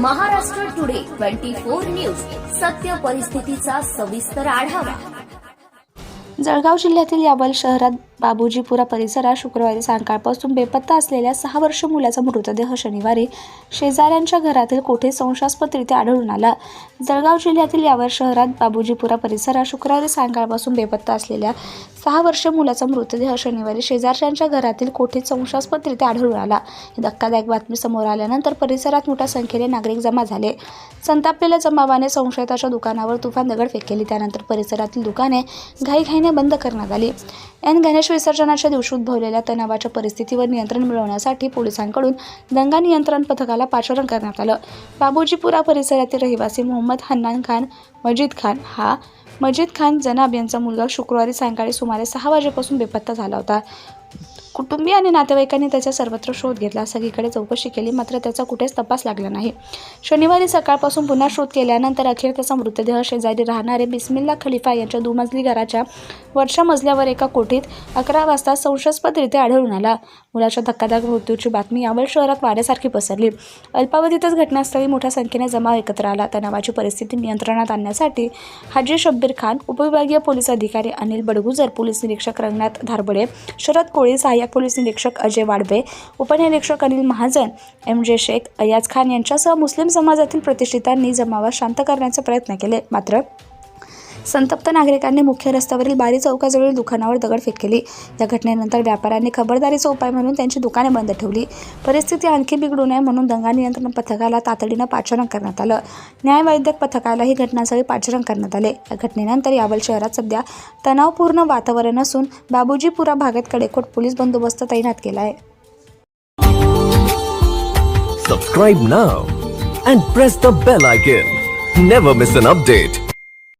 Maharashtra today twenty four news. सत्य परिस्थितीचा सविस्तर आढावा. जळगाव जिल्ह्यातील याबल शहरात बाबूजीपुरा परिसरात शुक्रवारी सायंकाळपासून बेपत्ता असलेल्या सहा वर्ष मुलाचा मृतदेह शनिवारी शेजाऱ्यांच्या घरातील कोठे संशयास्पदरित्या आढळून आला. जळगाव जिल्ह्यातील यावर शहरात बाबूजीपुरा परिसरात शुक्रवारी सायंकाळपासून बेपत्ता असलेल्या सहा वर्ष मुलाचा मृतदेह शनिवारी शेजारच्यांच्या घरातील कोठे संशयास्पदरित्या आढळून आला. ही धक्कादायक बातमी समोर आल्यानंतर परिसरात मोठ्या संख्येने नागरिक जमा झाले. संतापलेल्या जमावाने संशयिताच्या दुकानावर तुफान दगड केली. त्यानंतर परिसरातील दुकाने घाईघाईने बंद करण्यात आली. एन. गणेश विसर्जनाच्या दिवशी उद्भवलेल्या तणावाच्या परिस्थितीवर नियंत्रण मिळवण्यासाठी पोलिसांकडून दंगा नियंत्रण पथकाला पाचारण करण्यात आलं. बाबूजीपुरा परिसरातील रहिवासी मोहम्मद हन्नान खान मजीद खान हा मजीद खान जनाब यांचा मुलगा शुक्रवारी सायंकाळी सुमारे सहा वाजेपासून बेपत्ता झाला होता. कुटुंबीय आणि नातेवाईकांनी त्याचा सर्वत्र शोध घेतला. सगळीकडे चौकशी केली मात्र त्याचा कुठेच तपास लागला नाही. शनिवारी सकाळपासून पुन्हा शोध केल्यानंतर अखेर त्याचा मृतदेह शेजारी राहणारे बिस्मिल्ला खलिफा यांच्या दुमजली घराच्या वरच्या मजल्यावर एका कोठीत अकरा वाजता संशयास्पदरित्या आढळून आला. मुलाच्या धक्कादायक मृत्यूची बातमी यावर शहरात वाऱ्यासारखी पसरली. अल्पावधीतच घटनास्थळी मोठ्या संख्येने जमाव एकत्र आला. तणावाची परिस्थिती नियंत्रणात आणण्यासाठी हाजी शब्बीर खान उपविभागीय पोलीस अधिकारी अनिल बडगुजर पोलीस निरीक्षक रंगनाथ धारबडे शरद कोळी सहाय्यक पोलीस निरीक्षक अजय वाडबे उपनिरीक्षक अनिल महाजन एम जे शेख अयाज खान यांच्यासह मुस्लिम समाजातील प्रतिष्ठितांनी जमावात शांत करण्याचे प्रयत्न केले. मात्र संतप्त नागरिकांनी मुख्य रस्त्यावरील बारी चौकाजवळील दुकानावर दगडफेक केली या घटनेनंतर व्यापाऱ्यांनी खबरदारीचा उपाय म्हणून त्यांची दुकाने बंद ठेवली. परिस्थिती आणखी बिघडू नये म्हणून दंगा नियंत्रण पथकाला तातडीनं पाचारण करण्यात आलं. न्यायवैद्यक पथकालाही घटनास्थळी पाचारण करण्यात आले. या घटनेनंतर यावल शहरात सध्या तणावपूर्ण वातावरण असून बाबूजीपुरा भागात कडेकोट पोलीस बंदोबस्त तैनात केला आहे. Subscribe now and press the bell icon. Never miss an update.